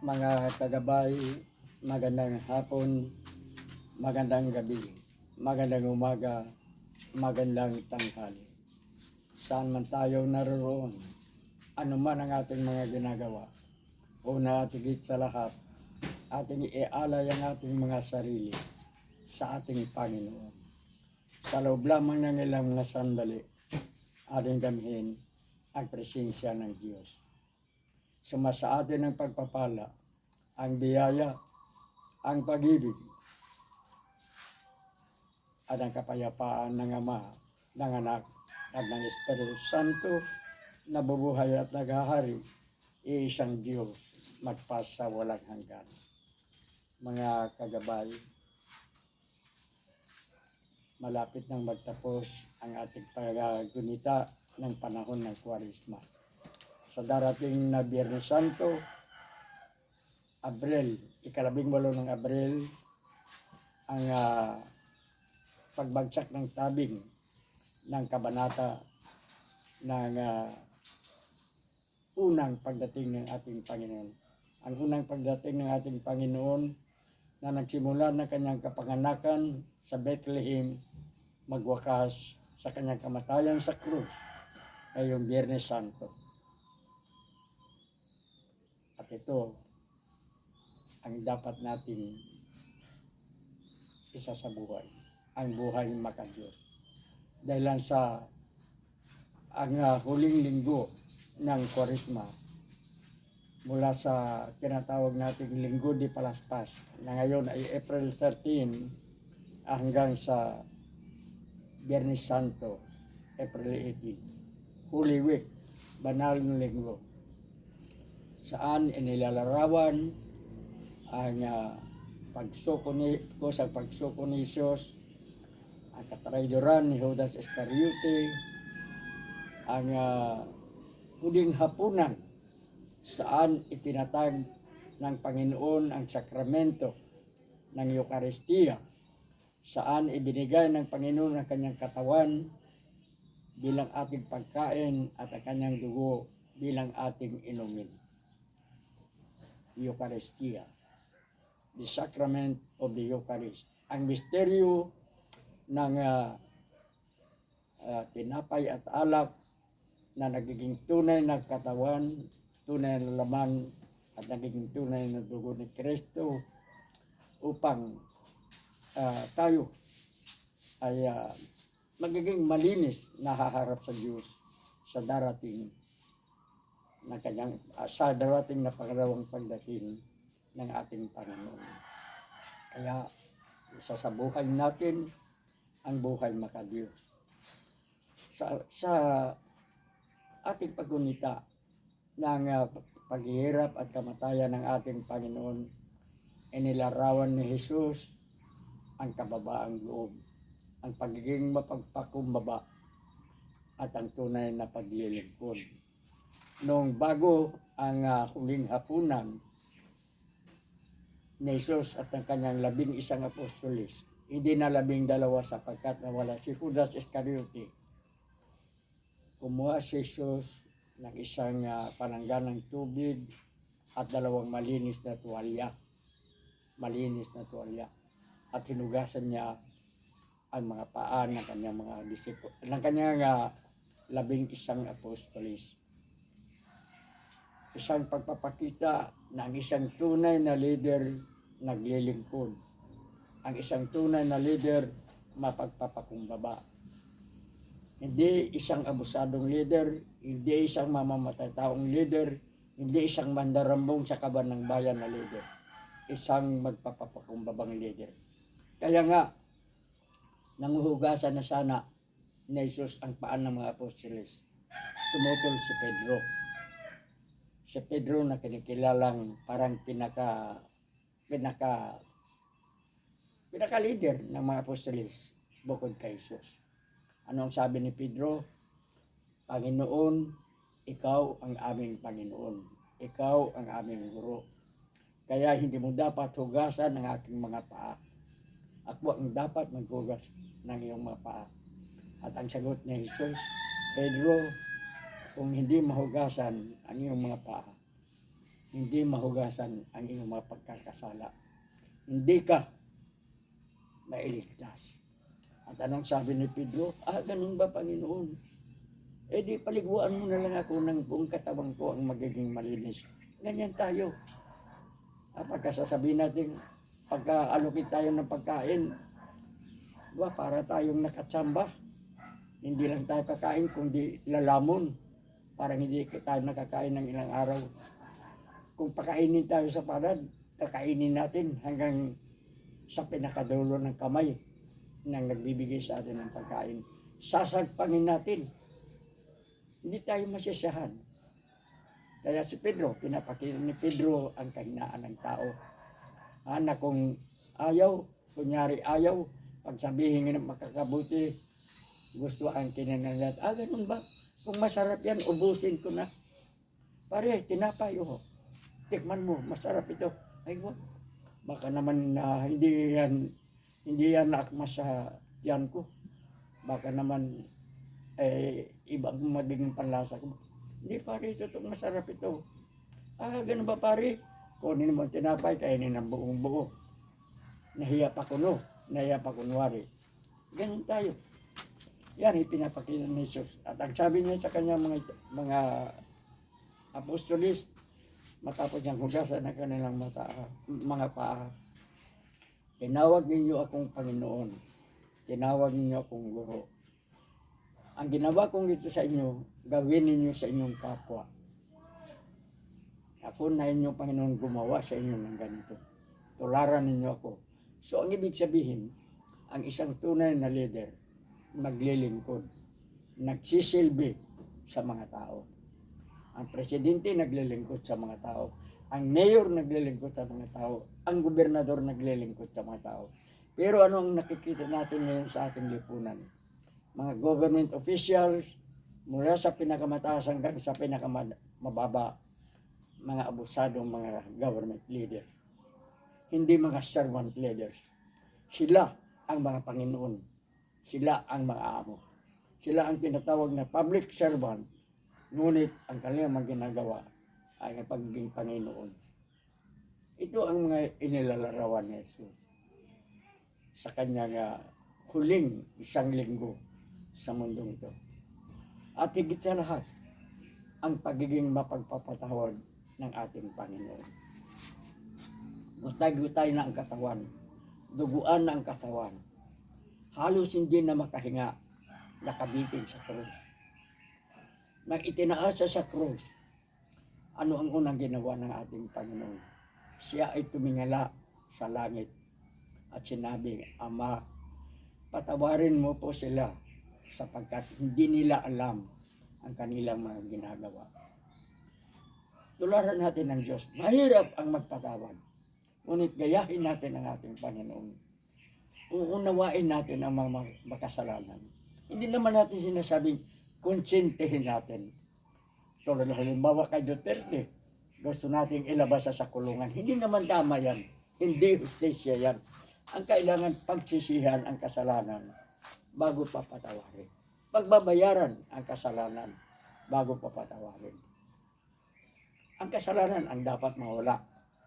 mga kagabay, magandang hapon, magandang gabi, magandang umaga, magandang tanghali. Saan man tayo naroon, ano man ang ating mga ginagawa, una at higit sa lahat, ating ialay ang ating mga sarili sa ating Panginoon. Sa loob lamang ng ilang mga sandali, ating damhin ang presensya ng Diyos. Sumasa atin ang pagpapala, ang biyaya, ang pag-ibig, at ang kapayapaan ng Ama, ng Anak, at ng Espiritu Santo na bubuhay at naghahari, iisang Diyos, magpasa walang hanggan. Mga kagabay, malapit nang magtapos ang ating paggunita ng panahon ng Kwarisma. Sa darating na Biyernes Santo, Abril, ikalabing walo ng Abril, ang ah, pagbagsak ng tabing ng kabanata ng ah, unang pagdating ng ating Panginoon. Ang unang pagdating ng ating Panginoon na nagsimula ng kanyang kapanganakan sa Bethlehem, magwakas sa kanyang kamatayan sa krus ngayong Biyernes Santo. Ito ang dapat natin isa sa buhay, ang buhay makadiyos. Dahil lang sa ang ah, huling linggo ng Kwaresma mula sa tinatawag nating Linggo di Palaspas na ngayon ay April 13 hanggang sa Biyernes Santo, April 18. Holy Week, Banal na Linggo. Saan inilalarawan ang uh, pagsuko ni ko sa pagsuko ni Jesus, ang katraydoran ni Judas Iscariote, ang uh, huling hapunan saan itinatag ng Panginoon ang sakramento ng Eucharistia saan ibinigay ng Panginoon ang kanyang katawan bilang ating pagkain at ang kanyang dugo bilang ating inumin. Eucharistia, the sacrament of the Eucharist. Ang misteryo ng ah, ah, tinapay at alak na nagiging tunay na katawan, tunay na laman at nagiging tunay na dugo ni Kristo upang ah, tayo ay ah, magiging malinis na haharap sa Diyos sa darating na kanyang ah, sa darating na pangalawang pagdating ng ating Panginoon. Kaya isa sa buhay natin ang buhay makadiyos. Sa, sa ating pagunita ng ah, paghihirap at kamatayan ng ating Panginoon, inilarawan ni Jesus ang kababaang loob, ang pagiging mapagpakumbaba at ang tunay na paglilingkod. Noong bago ang ah, huling hapunan ni Jesus at ang kanyang labing isang apostolis, hindi na labing dalawa sapagkat nawala si Judas Iscariote. Kumuha si Jesus ng isang uh, panangganang tubig at dalawang malinis na tuwalya. Malinis na tuwalya. At hinugasan niya ang mga paa ng kanyang mga disipo, ng kanyang ah, labing isang apostolis. Isang pagpapakita ang isang tunay na leader naglilingkod. Ang isang tunay na leader mapagpapakumbaba. Hindi isang abusadong leader, hindi isang mamamatay taong leader, hindi isang mandarambong sa kaban ng bayan na leader. Isang magpapapakumbabang leader. Kaya nga, nanguhugasan na sana ni Jesus ang paan ng mga apostoles. Tumutol si Pedro. Si Pedro na kinikilalang parang pinaka pinaka pinaka leader ng mga apostoles bukod kay Jesus. Anong sabi ni Pedro? Panginoon, ikaw ang aming Panginoon. Ikaw ang aming guro. Kaya hindi mo dapat hugasan ang aking mga paa. Ako ang dapat maghugas ng iyong mga paa. At ang sagot ni Jesus, Pedro, kung hindi mahugasan ang iyong mga paa, hindi mahugasan ang iyong mga pagkakasala. Hindi ka mailigtas. At anong sabi ni Pedro? Ah, ganun ba, Panginoon? Eh di paliguan mo na lang ako ng buong katawan ko ang magiging malinis. Ganyan tayo. Ah, pagkasasabihin natin, pagka-allocate tayo ng pagkain, ba, para tayong nakatsamba. Hindi lang tayo kakain, kundi lalamon. Parang hindi tayo nakakain ng ilang araw. Kung pakainin tayo sa palad, kakainin natin hanggang sa pinakadulo ng kamay ng nagbibigay sa atin ng pagkain. Sasagpangin natin. Hindi tayo masisiyahan. Kaya si Pedro, pinapakita ni Pedro ang kahinaan ng tao. Ah, na kung ayaw, kunyari ayaw, pag sabihin ng makakabuti, gusto ang kinanalat. Ah, ganun ba? Kung masarap yan, ubusin ko na. Pare, tinapay, oh. Tikman mo, masarap ito. Ay, wag. Baka naman na hindi yan, hindi yan nakmas sa tiyan ko. Baka naman, eh, ibang magiging panlasa ko. Hindi pare, ito itong masarap ito. Ah, ganun ba pare? Kunin mo ang tinapay, kainin ng buong buo. Nahiya pa kuno, nahiya pa kunwari. Ganun tayo. Yan, ipinapakita ni Jesus. At ang sabi niya sa kanya mga, mga apostolis, matapos niyang hugasan ng kanilang mata, mga paa, tinawag ninyo akong Panginoon. Tinawag ninyo akong guro. Ang ginawa kong ito sa inyo, gawin ninyo sa inyong kapwa. Ako na inyo, Panginoon, gumawa sa inyo ng ganito. Tularan ninyo ako. So, ang ibig sabihin, ang isang tunay na leader, maglilingkod, nagsisilbi sa mga tao. Ang presidente naglilingkod sa mga tao. Ang mayor naglilingkod sa mga tao. Ang gobernador naglilingkod sa mga tao. Pero ano ang nakikita natin ngayon sa ating lipunan? Mga government officials, mula sa pinakamataas hanggang sa pinakamababa, mga abusadong mga government leaders. Hindi mga servant leaders. Sila ang mga Panginoon. Sila ang mga amo. Sila ang tinatawag na public servant. Ngunit ang kanilang mga ginagawa ay ang pagiging Panginoon. Ito ang mga inilalarawan ni Jesus sa kanyang huling isang linggo sa mundong ito. At higit sa lahat, ang pagiging mapagpapatawad ng ating Panginoon. Gutay-gutay na ang katawan. Duguan na ang katawan. Halos hindi na makahinga. Nakabitin sa krus. Nang itinaasa sa krus, ano ang unang ginawa ng ating Panginoon? Siya ay tumingala sa langit at sinabi, Ama, patawarin mo po sila sapagkat hindi nila alam ang kanilang mga ginagawa. Tularan natin ng Diyos. Mahirap ang magpatawad. Ngunit gayahin natin ang ating Panginoon. Uunawain natin ang mga makasalanan. Hindi naman natin sinasabing konsintihin natin. Tulad ng halimbawa kay Duterte, gusto nating ilabas sa kulungan. Hindi naman tama yan. Hindi justisya yan. Ang kailangan pagsisihan ang kasalanan bago papatawarin. Pagbabayaran ang kasalanan bago papatawarin. Ang kasalanan ang dapat mawala,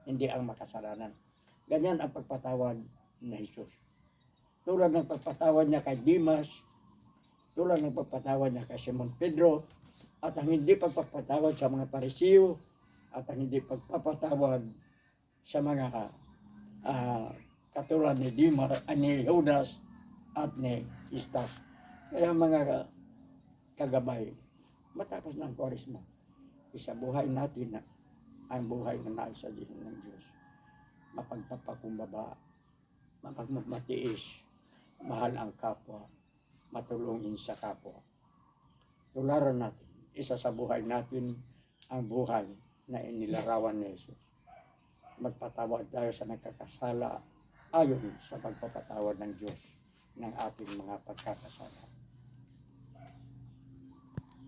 hindi ang makasalanan. Ganyan ang pagpatawad ni Jesus. Tulad ng pagpatawad niya kay Dimas, tulad ng pagpatawad niya kay Simon Pedro, at ang hindi pagpapatawad sa mga parisiyo, at ang hindi pagpapatawad sa mga ah, katulad ni Dimas, ah, ni Judas, at ni Istas. Kaya mga kagabay, matapos ng kwarisma, isabuhay natin na ang buhay na nasa diin ng Diyos. Mapagpapakumbaba, mapagmatiis, mahal ang kapwa, matulungin sa kapwa. Tularan natin, isa sa buhay natin ang buhay na inilarawan ni Jesus. Magpatawad tayo sa nagkakasala ayon sa pagpapatawad ng Diyos ng ating mga pagkakasala.